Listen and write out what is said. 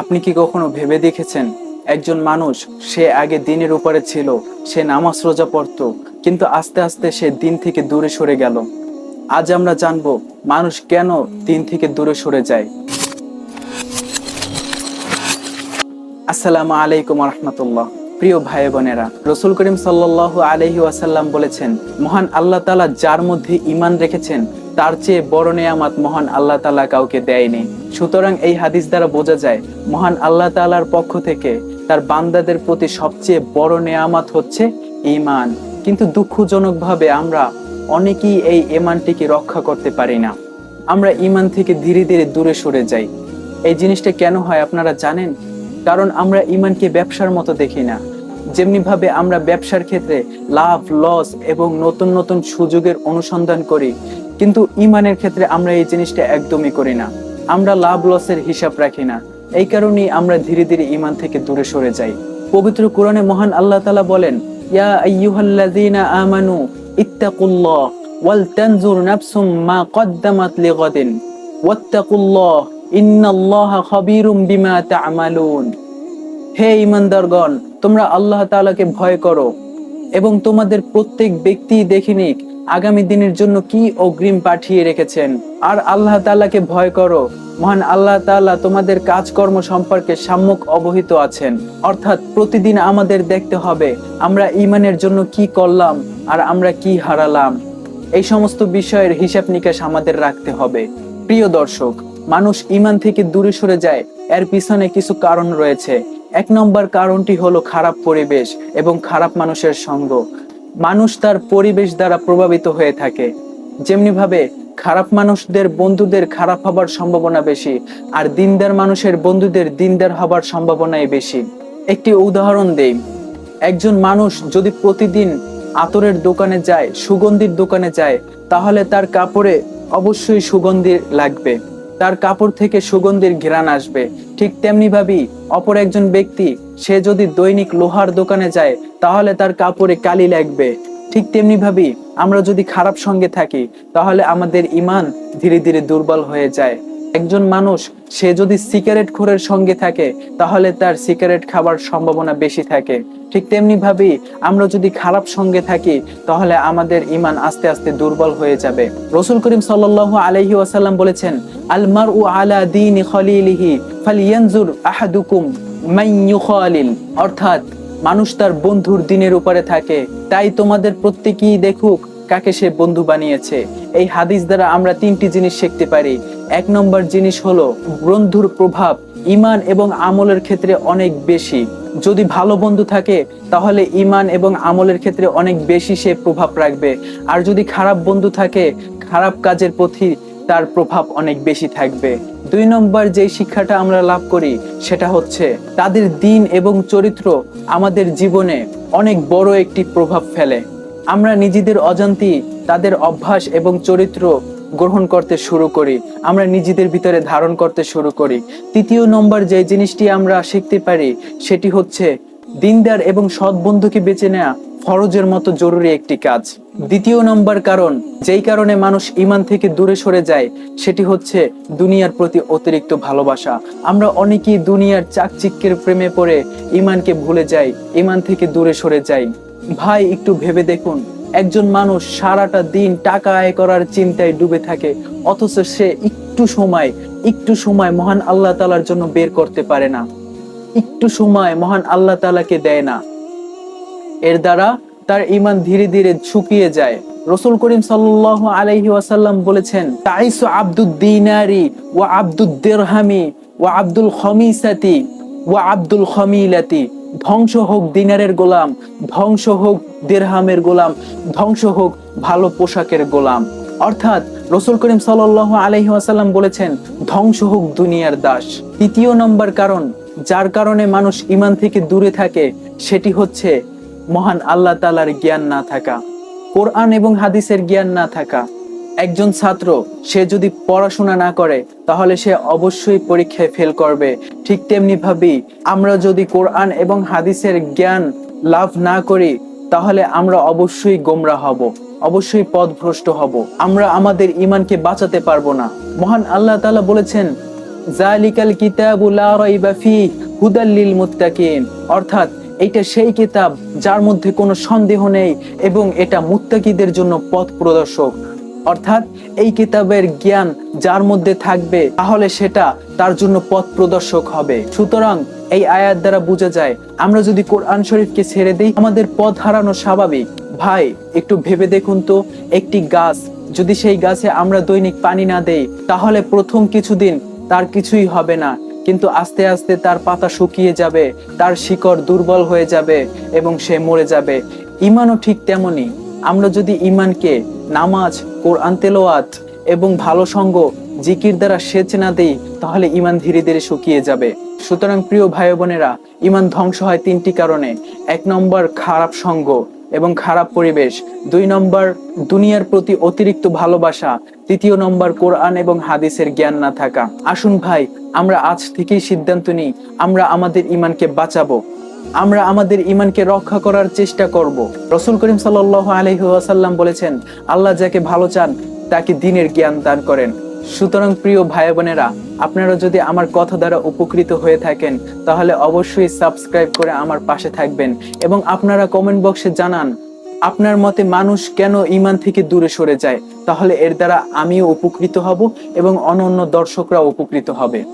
আপনি কি কখনো ভেবে দেখেছেন, একজন মানুষ সে আগে দিনের উপরে ছিল, সে নামাজ রোজা পড়ত, কিন্তু আস্তে আস্তে সে দিন থেকে দূরে সরে গেল। আজ আমরা জানব মানুষ কেন দিন থেকে দূরে সরে যায়। আসসালামু আলাইকুম রহমতুল্লাহ। প্রিয় ভাই বোনেরা রসুল করিম সাল্লাহ আলহি ওয়াসাল্লাম বলেছেন, মহান আল্লাহ তালা যার মধ্যে ইমান রেখেছেন, তার চেয়ে বড় নেয়ামাত মহান আল্লাহ তালা কাউকে দেয়নি। সুতরাং এই হাদিস দ্বারা বোঝা যায়, মহান আল্লাহ তালার পক্ষ থেকে তার বান্দাদের প্রতি সবচেয়ে বড় নেয়ামাত হচ্ছে ইমান কিন্তু দুঃখজনকভাবে আমরা অনেকেই এই ইমানটিকে রক্ষা করতে পারি না। আমরা ইমান থেকে ধীরে ধীরে দূরে সরে যাই। এই জিনিসটা কেন হয় আপনারা জানেন? কারণ আমরা ইমানকে ব্যবসার মতো দেখি না। যেমনি ভাবে আমরা ব্যবসার ক্ষেত্রে লাভ লস এবং নতুন নতুন সুযোগের অনুসন্ধান করি, কিন্তু ইমানের ক্ষেত্রে আমরা এই জিনিসটা একদমই করি না। আমরা লাভ লসের হিসাব রাখি না। এই কারণেই আমরা ধীরে ধীরে ইমান থেকে দূরে সরে যাই। পবিত্র কোরআনে মহান আল্লাহ তালা বলেন, ইয়া আইয়ুহাল্লাযীনা আমানু ইত্তাকুল্লাহ ওয়াল তানজুর নাফসুম মা কদ্দামাত লিগাদিন। ওয়াত্তাকুল্লাহ ইন্নাল্লাহা খাবীরুম বিমা তা'মালুন। হে ইমানদারগণ তোমরা আল্লাহ তাআলাকে ভয় করো এবং তোমাদের প্রত্যেক ব্যক্তি দেখে নিক আগামী দিনের জন্য কি অগ্রিম পাঠিয়ে রেখেছেন। আর আল্লাহ তালাকে ভয় করো, মহান আল্লাহ তাআলা তোমাদের কাজকর্ম সম্পর্কে সম্মুখ অবহিত আছেন। অর্থাৎ প্রতিদিন আমাদের দেখতে হবে, আমরা ইমানের জন্য কি করলাম আর আমরা কি হারালাম। এই সমস্ত বিষয়ের হিসাব নিকাশ আমাদের রাখতে হবে। প্রিয় দর্শক, মানুষ ইমান থেকে দূরে সরে যায়, এর পিছনে কিছু কারণ রয়েছে। এক নম্বর কারণটি হলো খারাপ পরিবেশ এবং খারাপ মানুষের সঙ্গ। মানুষ তার পরিবেশ দ্বারা প্রভাবিত হয়ে থাকে। যেমনি ভাবে খারাপ মানুষদের বন্ধুদের খারাপ হবার সম্ভাবনা বেশি, আর দিনদার মানুষের বন্ধুদের দিনদার হবার সম্ভাবনাই বেশি। একটি উদাহরণ দেই। একজন মানুষ যদি প্রতিদিন আতরের দোকানে যায়, সুগন্ধির দোকানে যায়, তাহলে তার কাপড়ে অবশ্যই সুগন্ধি লাগবে। তার কাপড় থেকে সুগন্ধির ঘ্রাণ আসবে। ঠিক তেমনি ভাবি, অপর একজন ব্যক্তি, সে যদি দৈনিক লোহার দোকানে যায়, তাহলে তার কাপড়ে কালি লাগবে। ঠিক তেমনি ভাবি, আমরা যদি খারাপ সঙ্গে থাকি, তাহলে আমাদের ইমান ধীরে ধীরে দুর্বল হয়ে যায়। একজন মানুষ, সে যদি সিগারেট খোরের সঙ্গে থাকে, তাহলে তার সিগারেট খাবার সম্ভাবনা বেশি থাকে। ঠিক তেমনি ভাবেই আমরা যদি খারাপ সঙ্গে থাকি, তাহলে আমাদের ইমান আস্তে আস্তে দুর্বল হয়ে যাবে। রসুল করিম সাল্লাহ আলহি ওয়াসাল্লাম বলেছেন আলমার উ আলা দিন আহাদুকুম অর্থাৎ, মানুষ তার বন্ধুর দিনের উপরে থাকে, তাই তোমাদের প্রত্যেকেই দেখুক কাকে সে বন্ধু বানিয়েছে। এই হাদিস দ্বারা আমরা তিনটি জিনিস শিখতে পারি। এক নম্বর জিনিস হলো বন্ধুর প্রভাব। ইমান এবং আমলের ক্ষেত্রে অনেক বেশি। যদি ভালো বন্ধু থাকে, তাহলে ইমান এবং আমলের ক্ষেত্রে অনেক বেশি সে প্রভাব রাখবে। আর যদি খারাপ বন্ধু থাকে, খারাপ কাজের প্রতি তার প্রভাব অনেক বেশি থাকবে। দুই নম্বর যে শিক্ষাটা আমরা লাভ করি, সেটা হচ্ছে তাদের দিন এবং চরিত্র আমাদের জীবনে অনেক বড় একটি প্রভাব ফেলে। আমরা নিজেদের অজান্তি তাদের অভ্যাস এবং চরিত্র গ্রহণ করতে শুরু করি, আমরা নিজেদের ভিতরে ধারণ করতে শুরু করি। তৃতীয় নম্বর যে জিনিসটি আমরা শিখতে পারি, সেটি হচ্ছে দিনদার এবং সৎ বন্ধুকে বেছে নেওয়া ফরজের মতো জরুরি একটি কাজ। দ্বিতীয় নম্বর কারণ, যেই কারণে মানুষ ইমান থেকে দূরে সরে যায়, সেটি হচ্ছে দুনিয়ার প্রতি অতিরিক্ত ভালোবাসা। আমরা অনেকেই দুনিয়ার চাকচিক্যের প্রেমে পড়ে ইমানকে ভুলে যাই ইমান থেকে দূরে সরে যাই। ভাই, একটু ভেবে দেখুন। একজন মানুষ সারাটা দিন টাকা আয় করার চিন্তায় ডুবে থাকে, অথচ সে একটু সময় একটু সময় মহান আল্লাহ তালার জন্য বের করতে পারে না। একটু সময় মহান আল্লাহ তালাকে দেয় না। এর দ্বারা তার ইমান ধীরে ধীরে শুকিয়ে যায়। রসুল করিম সাল্লাহ আলাইহি ওয়াসাল্লাম বলেছেন, তাইসু আব্দুদ দিনারি ওয়া আব্দুদ দেরহামি ওয়া আব্দুল খমিসাতি ওয়া আব্দুল খমিলাতি। ধ্বংস হোক দিনারের গোলাম, ধ্বংস হোক দেরহামের গোলাম, ধ্বংস হোক ভালো পোশাকের গোলাম। অর্থাৎ রসুল করিম সাল্লাহ আলহি আসাল্লাম বলেছেন, ধ্বংস হোক দুনিয়ার দাস। তৃতীয় নম্বর কারণ, যার কারণে মানুষ ইমান থেকে দূরে থাকে, সেটি হচ্ছে মহান আল্লাহ তালার জ্ঞান না থাকা। কোরআন এবং হাদিসের জ্ঞান না থাকা। একজন ছাত্র, সে যদি পড়াশোনা না করে, তাহলে সে অবশ্যই পরীক্ষায় ফেল করবে। ঠিক তেমনি ভাবেই আমরা যদি কোরআন এবং হাদিসের জ্ঞান লাভ না করি, তাহলে আমরা অবশ্যই গোমরা হব, অবশ্যই পথভ্রষ্ট হব। আমরা আমাদের ইমানকে বাঁচাতে পারব না। মহান আল্লাহ তালা বলেছেন, জালিকাল কিতাবু লা মুত্তাকিন। অর্থাৎ এটা সেই কিতাব যার মধ্যে কোনো সন্দেহ নেই এবং এটা মুত্তাকিদের জন্য পথ প্রদর্শক। অর্থাৎ এই কিতাবের জ্ঞান যার মধ্যে থাকবে, তাহলে সেটা তার জন্য পথ প্রদর্শক হবে। সুতরাং এই আয়াত দ্বারা বোঝা যায়, আমরা যদি কোরআন শরীফকে ছেড়ে দিই, আমাদের পথ হারানো স্বাভাবিক। ভাই, একটু ভেবে দেখুন তো, একটি গাছ, যদি সেই গাছে আমরা দৈনিক পানি না দেই, তাহলে প্রথম কিছুদিন তার কিছুই হবে না। কিন্তু আস্তে আস্তে তার পাতা শুকিয়ে যাবে, তার শিকড় দুর্বল হয়ে যাবে এবং সে মরে যাবে। ইমানও ঠিক তেমনই। আমরা যদি ইমানকে নামাজ, কোরআন তেলোয়াত এবং ভালো সঙ্গ, জিকির দ্বারা সেচ না দেই, তাহলে ইমান ধীরে ধীরে শুকিয়ে যাবে। সুতরাং প্রিয় ভাই বোনেরা ইমান ধ্বংস হয় তিনটি কারণে। এক নম্বর, খারাপ সঙ্গ এবং খারাপ পরিবেশ। দুই নম্বর, দুনিয়ার প্রতি অতিরিক্ত ভালোবাসা। তৃতীয় নম্বর, কোরআন এবং হাদিসের জ্ঞান না থাকা। আসুন ভাই, আমরা আজ থেকেই সিদ্ধান্ত নিই, আমরা আমাদের ইমানকে বাঁচাবো। আমরা আমাদের ইমানকে রক্ষা করার চেষ্টা করব। রসুল করিম সাল্লাহ আলহিহাসাল্লাম বলেছেন, আল্লাহ যাকে ভালো চান, তাকে দিনের জ্ঞান দান করেন। সুতরাং প্রিয় ভাই বোনেরা, আপনারা যদি আমার কথা দ্বারা উপকৃত হয়ে থাকেন, তাহলে অবশ্যই সাবস্ক্রাইব করে আমার পাশে থাকবেন এবং আপনারা কমেন্ট বক্সে জানান, আপনার মতে মানুষ কেন ইমান থেকে দূরে সরে যায়? তাহলে এর দ্বারা আমিও উপকৃত হব এবং অন্য দর্শকরা উপকৃত হবে।